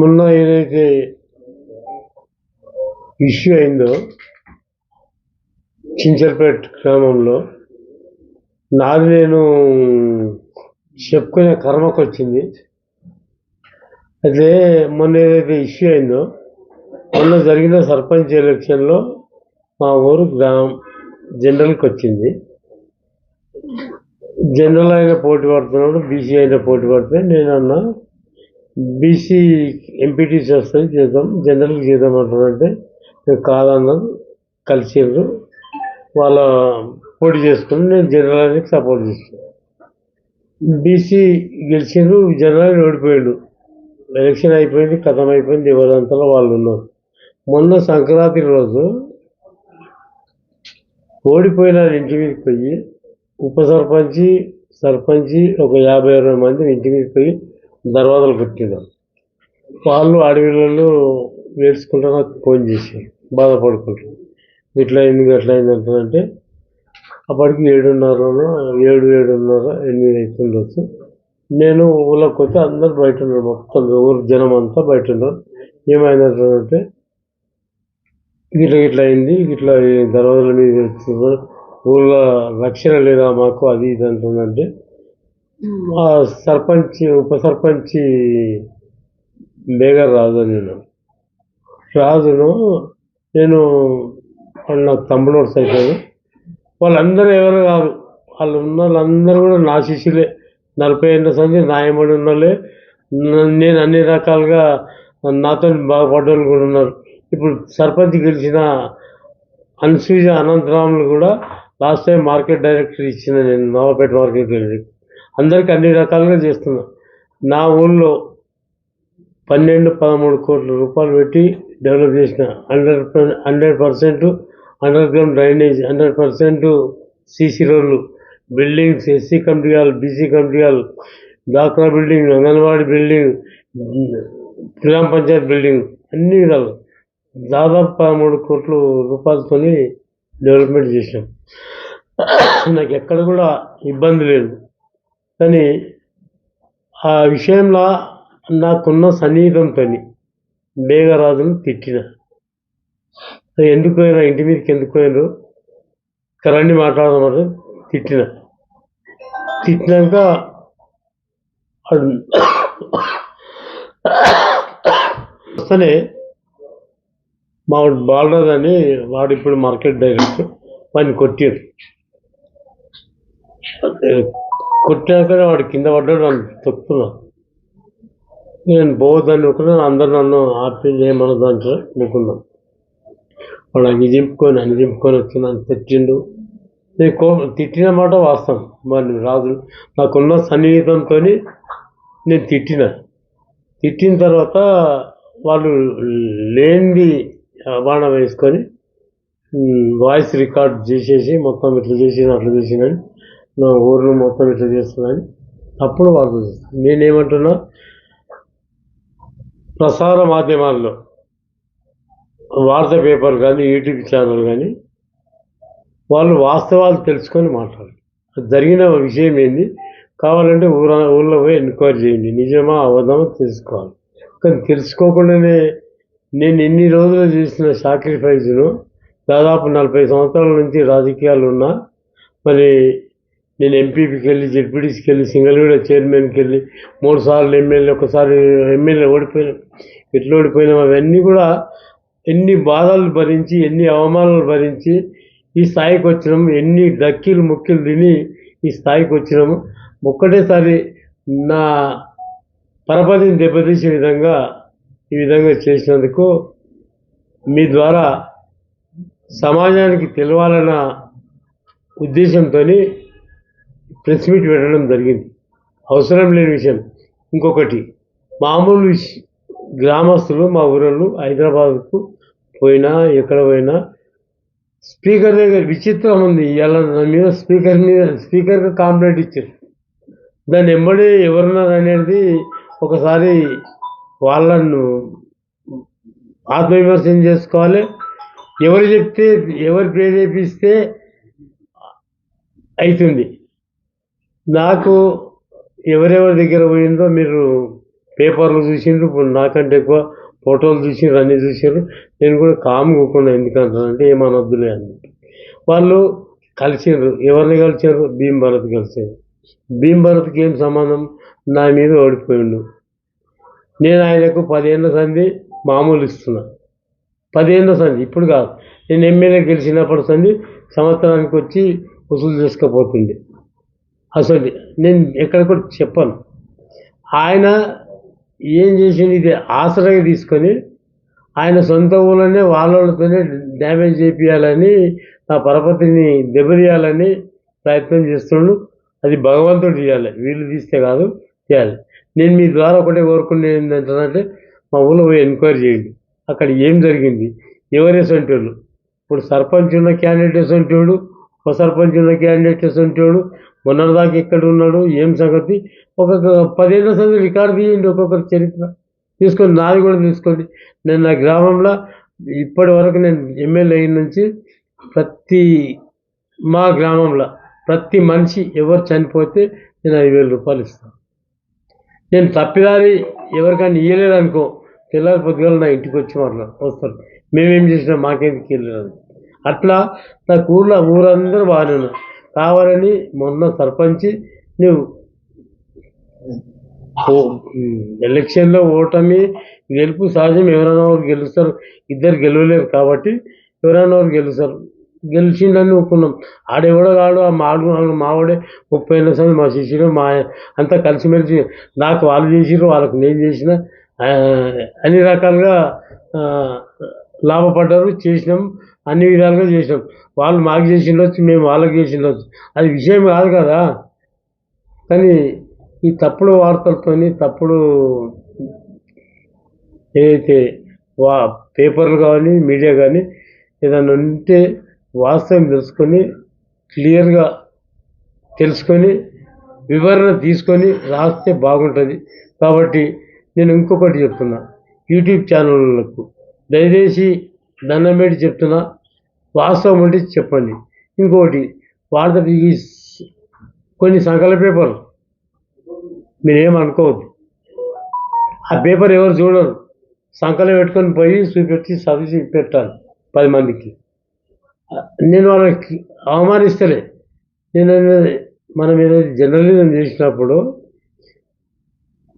మొన్న ఏదైతే ఇష్యూ అయిందో చించల్పేట గ్రామంలో నాది నేను చెప్పుకునే కర్మకు వచ్చింది. అయితే మొన్న ఏదైతే ఇష్యూ అయిందో మొన్న జరిగిన సర్పంచ్ ఎలక్షన్లో మా ఊరు గ్రామం జనరల్కి వచ్చింది. జనరల్ అయిన పోటీ పడుతున్నాడు బీసీ అయిన పోటీ పడితే నేను అన్నా బీసీ ఎంపీటీ చేస్తుంది చేద్దాం జనరల్కి చేద్దాం అంటారంటే నేను కాదన్నారు కలిసిర్రు. వాళ్ళ పోటీ చేసుకుని నేను జనరల్ అనేది సపోర్ట్ చేస్తాను బీసీ గెలిచిండ్రు జనరల్ ఓడిపోయాడు. ఎలక్షన్ అయిపోయింది కథం అయిపోయింది ఎవరంతలో వాళ్ళు ఉన్నారు. మొన్న సంక్రాంతి రోజు ఓడిపోయిన ఇంటి మీదకి పోయి ఉప సర్పంచి సర్పంచి ఒక యాభై అరవై మంది ఇంటి మీదకి పోయి దర్వాజలు కొట్టినారు వాళ్ళు అడవిలలో వేసుకుంటా నాకు ఫోన్ చేసి బాధపడుకుంటారు. ఇట్లా అయింది అట్లా అయింది అంటారంటే అప్పటికి ఏడున్నరలో ఏడు ఏడున్నర ఎనిమిది అవుతుండొచ్చు నేను ఊళ్ళోకి పోతే అందరు బయట ఉన్నారు మొత్తం ఊరు జనం అంతా బయట ఉన్నారు. ఏమైందంటే ఇట్లా ఇట్లా అయింది ఇట్లా దర్వాజల మీద ఊళ్ళో రక్షణ లేదా మాకు అది ఇది అంటుందంటే ఆ సర్పంచ్ ఉప సర్పంచ్ బేగర్ రాజు అని ఉన్నాడు. రాజును నేను వాళ్ళు నాకు తమ్ముడు అవుతాడు వాళ్ళందరూ ఎవరు కాదు. వాళ్ళు ఉన్న వాళ్ళందరూ కూడా నా శిష్యులే. నలభై ఏళ్ళ సంది నాయమడి ఉన్న వాళ్ళే. న- నేను అన్ని రకాలుగా నాతో బాగుపడ్డోళ్ళు కూడా ఉన్నారు. ఇప్పుడు సర్పంచ్ గెలిచిన అన్సూజ అనంతరాములు కూడా లాస్ట్ టైం మార్కెట్ డైరెక్టర్ ఇచ్చిన నేను నవాపేట మార్కెట్ డైరెక్టర్ అందరికీ అన్ని రకాలుగా చేస్తున్నాం. నా ఊళ్ళో పన్నెండు పదమూడు కోట్ల రూపాయలు పెట్టి డెవలప్ చేసిన hundred hundred percent under ground drainage hundred percent CC రోడ్లు buildings SC committee BC committee డాక్రా building anganwadi building గ్రామ పంచాయత్ బిల్డింగ్ అన్ని విధాలు దాదాపు పదమూడు కోట్ల రూపాయలతోని డెవలప్మెంట్ చేసినాం నాకు ఎక్కడ కూడా ఇబ్బంది లేదు. కానీ ఆ విషయంలో నాకున్న సన్నిహితంతో మేఘరాజును తిట్టిన. ఎందుకు పోయినా ఇంటి మీదకి ఎందుకు పోయినారు? కరణి మాట్లాడమని తిట్టిన. తిట్టినాక వస్తేనే మా వాడు అని వాడు ఇప్పుడు మార్కెట్ డైరెక్టర్ వాడిని కొట్టారు. కొట్టాకనే వాడు కింద పడ్డాడు నన్ను తొక్కుతున్నా నేను పోవద్దని అనుకున్నాను అందరు నన్ను ఆపి ఏమనదు అంటే అనుకున్నాను వాడు అన్ని దింపుకొని అన్ని దింపుకొని వచ్చినాను తెచ్చిండు తిట్టిండు. నేను కో తిట్టిన మాట వాస్తవం. మరి రాజు నాకున్న సన్నిహితంతో నేను తిట్టిన. తిట్టిన తర్వాత వాళ్ళు లేనిది బాణం వేసుకొని వాయిస్ రికార్డ్ చేసేసి మొత్తం ఇట్లా చేసిన అట్లా చేసినని నా ఊరిని మొత్తం ఇట్లా చేస్తున్నాని అప్పుడు వాళ్ళు నేనేమంటున్నా? ప్రసార మాధ్యమాల్లో వార్తా పేపర్ కానీ యూట్యూబ్ ఛానల్ కానీ వాళ్ళు వాస్తవాలు తెలుసుకొని మాట్లాడాలి. జరిగిన విషయం ఏంది? కావాలంటే ఊర ఊళ్ళో పోయి ఎన్క్వైరీ చేయండి. నిజమా అబద్ధమా తెలుసుకోవాలి. కానీ తెలుసుకోకుండానే నేను ఎన్ని రోజులు చేసిన సాక్రిఫైస్ను దాదాపు నలభై సంవత్సరాల నుంచి రాజకీయాలు ఉన్నా మరి నేను ఎంపీపీకి వెళ్ళి జెడ్పీటీసీకి వెళ్ళి సింగల్గూడ చైర్మన్కి వెళ్ళి మూడు సార్లు ఎమ్మెల్యే ఒకసారి ఎమ్మెల్యే ఓడిపోయినాం. ఎట్లా ఓడిపోయినాం? అవన్నీ కూడా ఎన్ని బాధలు భరించి ఎన్ని అవమానాలు భరించి ఈ స్థాయికి వచ్చినాము ఎన్ని డక్కీలు ముక్కీలు తిని ఈ స్థాయికి వచ్చినాము ఒక్కటేసారి నా పరపతిని దెబ్బతీసే విధంగా ఈ విధంగా చేసినందుకు మీ ద్వారా సమాజానికి తెలవాలన్న ఉద్దేశంతో ప్రెస్ మీట్ పెట్టడం జరిగింది. అవసరం లేని విషయం. ఇంకొకటి మామూలు గ్రామస్తులు మా ఊరళ్ళు హైదరాబాద్కు పోయినా ఎక్కడ పోయినా స్పీకర్ దగ్గర విచిత్రం ఉంది. ఇలా నా మీద స్పీకర్ మీద స్పీకర్కి కాంప్లైంట్ ఇచ్చారు. దాన్ని ఎంబడి ఎవరున్నారు అనేది ఒకసారి వాళ్ళను ఆత్మవిమర్శనం చేసుకోవాలి. ఎవరు చెప్తే ఎవరు ప్రేరేపిస్తే అవుతుంది నాకు ఎవరెవరి దగ్గర పోయిందో మీరు పేపర్లు చూసిండ్రు ఇప్పుడు నాకంటే ఎక్కువ ఫోటోలు చూసిండ్రు అన్నీ చూసిండ్రు. నేను కూడా కామ్ కూకున్నా ఎందుకంటానంటే ఏమనొద్దులే అని వాళ్ళు కలిసిండ్రు ఎవరిని కలిసిండ్రు? భీమ్ భరత్ కలిసిండ్రు. భీమ్ భరత్కి ఏం సంబంధం? నా మీద ఓడిపోయిండు. నేను ఆయనకు పదిహేను సంధి మామూలు ఇస్తున్నా. పదిహేను సంధి ఇప్పుడు కాదు. నేను ఎమ్మెల్యే గెలిచినప్పటి సంధి సంవత్సరానికి వచ్చి వసూలు చేసుకపోతుంది అసలు నేను ఎక్కడ కూడా చెప్పను. ఆయన ఏం చేసింది ఇది ఆసరాగా తీసుకొని ఆయన సొంత ఊళ్ళోనే వాళ్ళతోనే డ్యామేజ్ చేపియాలని ఆ పరపతిని దెబ్బతీయాలని ప్రయత్నం చేస్తున్నాడు అది భగవంతుడు చేయాలి. వీళ్ళు తీస్తే కాదు చేయాలి. నేను మీ ద్వారా ఒకటే కోరుకునేది ఏంటంటే మా ఊళ్ళో పోయి ఎంక్వైరీ చేయండి. అక్కడ ఏం జరిగింది? ఎవరు ఎసంటోళ్ళు ఇప్పుడు సర్పంచ్ ఉన్న క్యాండిడేట్ ఎసంటోడు ఉప సర్పంచ్ క్యాండిడేట్ ఎసంటోడు మొన్నటిదాకా ఎక్కడ ఉన్నాడు ఏం సంగతి? ఒక్కొక్క పదిహేను సంగతి రికార్డు తీయండి ఒక్కొక్కరి చరిత్ర. తీసుకొని నాది కూడా తీసుకోండి. నేను నా గ్రామంలో ఇప్పటి వరకు నేను ఎమ్మెల్యే అయిన నుంచి ప్రతి మా గ్రామంలో ప్రతి మనిషి ఎవరు చనిపోతే నేను ఐదు వేల రూపాయలు ఇస్తాను. నేను తప్పిదారి ఎవరికైనా ఇయ్యలేదు అనుకో తెల్లారి పొద్దుగాల నా ఇంటికి వచ్చి మాట్లాడు వస్తారు మేమేం చేసినా మాకేది వెళ్ళలేదు అట్లా నాకు ఊళ్ళో ఊరందరూ బాగానే ఉన్నారు కావాలని మొన్న సర్పంచ్ నువ్వు ఎలక్షన్లో ఓటమి గెలుపు సహజం ఎవరైనా ఒకరు గెలుస్తారు. ఇద్దరు గెలవలేరు కాబట్టి ఎవరైనా ఒకరు గెలుస్తారు. గెలిచిండని ఒప్పుకున్నాం ఆడెవడో కాడు ఆ మాడు మావాడే ముప్పై ఏళ్ళ సంది మా శిష్యుడు మా అంతా కలిసిమెలిసి నాకు వాళ్ళు చేసిరు వాళ్ళకి నేను చేసిన అన్ని రకాలుగా లాభపడ్డారు చేసినాం. అన్ని విధాలుగా చేసాం వాళ్ళు మాకు చేసిండొచ్చు మేము వాళ్ళకి చేసిండొచ్చు అది విషయం కాదు కదా. కానీ ఈ తప్పుడు వార్తలతోని తప్పుడు ఏదైతే వా పేపర్లు కానీ మీడియా కానీ ఏదైనా ఉంటే వాస్తవం తెలుసుకొని క్లియర్గా తెలుసుకొని వివరణ తీసుకొని రాస్తే బాగుంటుంది. కాబట్టి నేను ఇంకొకటి చెప్తున్నా. యూట్యూబ్ ఛానళ్ళకు దయచేసి దండం పెట్టి చెప్తున్నా. వాస్తవం ఉంటే చెప్పండి. ఇంకొకటి వార్త ఈ కొన్ని సంకల పేపర్లు. మీరేమనుకోవద్దు ఆ పేపర్ ఎవరు చూడరు. సంకలం పెట్టుకొని పోయి చూపెట్టి సర్వీస్ పెట్టాలి పది మందికి. నేను వాళ్ళకి అవమానిస్తలే. నేను మనం ఏదైతే జర్నలిజం చేసినప్పుడు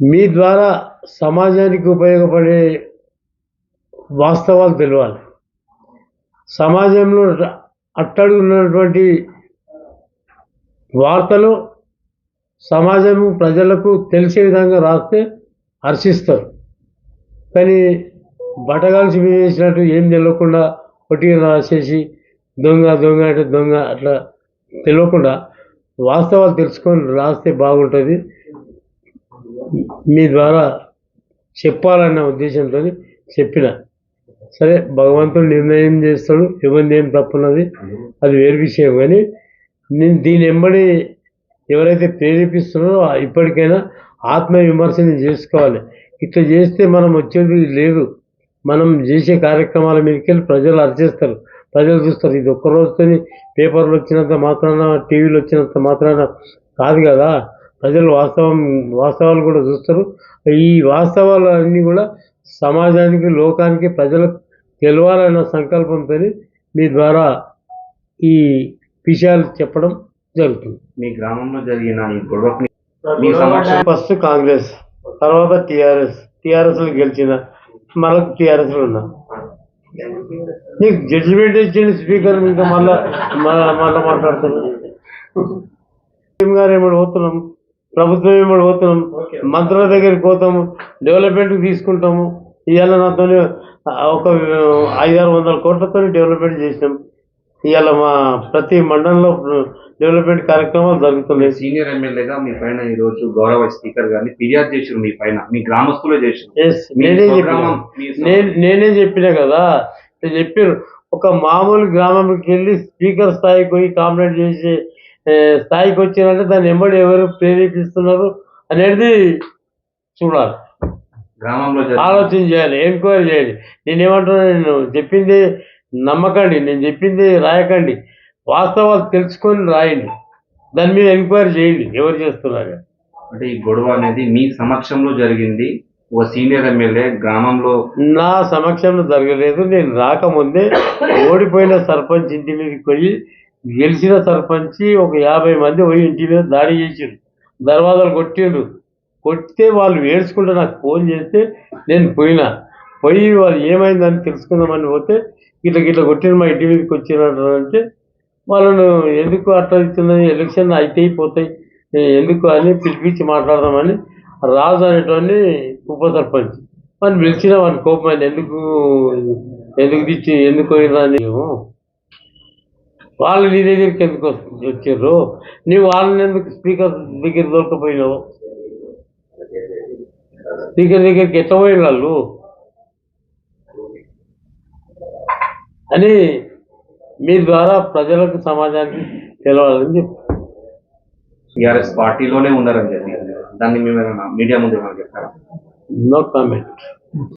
మీ ద్వారా సమాజానికి ఉపయోగపడే వాస్తవాలు తెలియాలి. సమాజంలో అట్టడుగున్నటువంటి వార్తలు సమాజము ప్రజలకు తెలిసే విధంగా రాస్తే హర్షిస్తారు. కానీ బటగాల్సి వేసినట్టు ఏం తెలియకుండా పొట్టిగా రాసేసి దొంగ దొంగ అంటే దొంగ అట్లా తెలియకుండా వాస్తవాలు తెలుసుకొని రాస్తే బాగుంటుంది. మీ ద్వారా చెప్పాలన్న ఉద్దేశంతో చెప్పిన. సరే భగవంతుడు నిర్ణయం చేస్తాడు ఎవరిని ఏం తప్పున్నది అది వేరు విషయం. కానీ నేను దీని వెంబడి ఎవరైతే ప్రేరేపిస్తున్నారో ఇప్పటికైనా ఆత్మ విమర్శని చేసుకోవాలి. ఇట్లా చేస్తే మనం వచ్చేది లేదు. మనం చేసే కార్యక్రమాల మీదకి వెళ్ళి ప్రజలు అరిచేస్తారు. ప్రజలు చూస్తారు ఇది ఒక్క రోజుతోని పేపర్లు వచ్చినంత మాత్రాన టీవీలు వచ్చినంత మాత్రాన కాదు కదా. ప్రజలు వాస్తవం వాస్తవాలు కూడా చూస్తారు. ఈ వాస్తవాలు అన్నీ కూడా సమాజానికి లోకానికి ప్రజలకు తెలవాలన్న సంకల్పంతో మీ ద్వారా ఈ విషయాలు చెప్పడం జరుగుతుంది. మీ గ్రామంలో జరిగిన ఈ గొడవకు ఫస్ట్ కాంగ్రెస్ తర్వాత టిఆర్ఎస్. టిఆర్ఎస్లో గెలిచిన మళ్ళీ టిఆర్ఎస్లో ఉన్నా. నీకు జడ్జిమెంట్ ఇచ్చింది స్పీకర్ ఇంకా మళ్ళా మళ్ళా మళ్ళా మాట్లాడుతున్నాం. గారు ఏమో పోతున్నాం? ప్రభుత్వం ఏమో పోతున్నాం మంత్రుల దగ్గరికి పోతాము. డెవలప్మెంట్కి తీసుకుంటాము. ఇవాళ నాతో ఒక ఐదారు వందల కోట్లతో డెవలప్మెంట్ చేసినాం ఇవాళ మా ప్రతి మండలంలో డెవలప్మెంట్ కార్యక్రమాలు జరుగుతున్నాయి. సీనియర్ ఎమ్మెల్యేగా మీ పైన ఈ రోజు గౌరవ స్పీకర్ గారిని ఫిర్యాదు చేసారు మీ పైన. మీ గ్రామస్తులే చేసారు నేనే చెప్పిన కదా? నేను చెప్పాను ఒక మామూలు గ్రామంకి వెళ్ళి స్పీకర్ స్థాయికి పోయి కాంప్లైంట్ చేసి స్థాయికి వచ్చినంటే దాన్ని ఎంబడి ఎవరు ప్రేరేపిస్తున్నారు అనేది చూడాలి. గ్రామంలో ఆలోచన చేయాలి ఎంక్వైరీ చేయాలి. నేనేమంటున్నా నేను చెప్పింది నమ్మకండి నేను చెప్పింది రాయకండి. వాస్తవాలు తెలుసుకొని రాయండి. దాని మీద ఎంక్వైరీ చేయండి ఎవరు చేస్తున్నారు అంటే ఈ గొడవ అనేది మీ సమక్షంలో జరిగింది ఒక సీనియర్ ఎమ్మెల్యే గ్రామంలో నా సమక్షంలో జరగలేదు నేను రాకముందే ఓడిపోయిన సర్పంచ్ ఇంటి మీదకి పోయి గెలిచిన సర్పంచి ఒక యాభై మంది పోయి ఇంటి మీద దాడి చేసిండు దర్వాజాలు కొట్టిండు కొట్టితే వాళ్ళు ఏడ్చుకుంటే నాకు ఫోన్ చేస్తే నేను పోయినా. పోయి వాళ్ళు ఏమైందని తెలుసుకుందామని పోతే ఇట్లా గిట్ల కొట్టిన మా ఇంటి మీదకి వచ్చినారు వాళ్ళను ఎందుకు అట్లా ఇస్తున్నది ఎలక్షన్ అయితే పోతాయి. ఎందుకు అని పిలిపించి మాట్లాడదామని రాజు అనేటువంటి ఉప సర్పంచ్. వాళ్ళు పిలిచిన వాడిని కోపం ఎందుకు? ఎందుకు తెచ్చి ఎందుకు పోయినా అని. వాళ్ళు నీ దగ్గరికి ఎందుకు వచ్చారు నీవు వాళ్ళని ఎందుకు స్పీకర్ దగ్గర దొరకపోయినావు? స్పీకర్ దగ్గరికి ఎట్లా పోయిన వాళ్ళు? అని మీ ద్వారా ప్రజలకు సమాజానికి తెలవాలని చెప్పి. టీఆర్ఎస్ పార్టీలోనే ఉన్నారని చెప్పి. దాన్ని మేము మీడియా ముందు చెప్తారా? No comment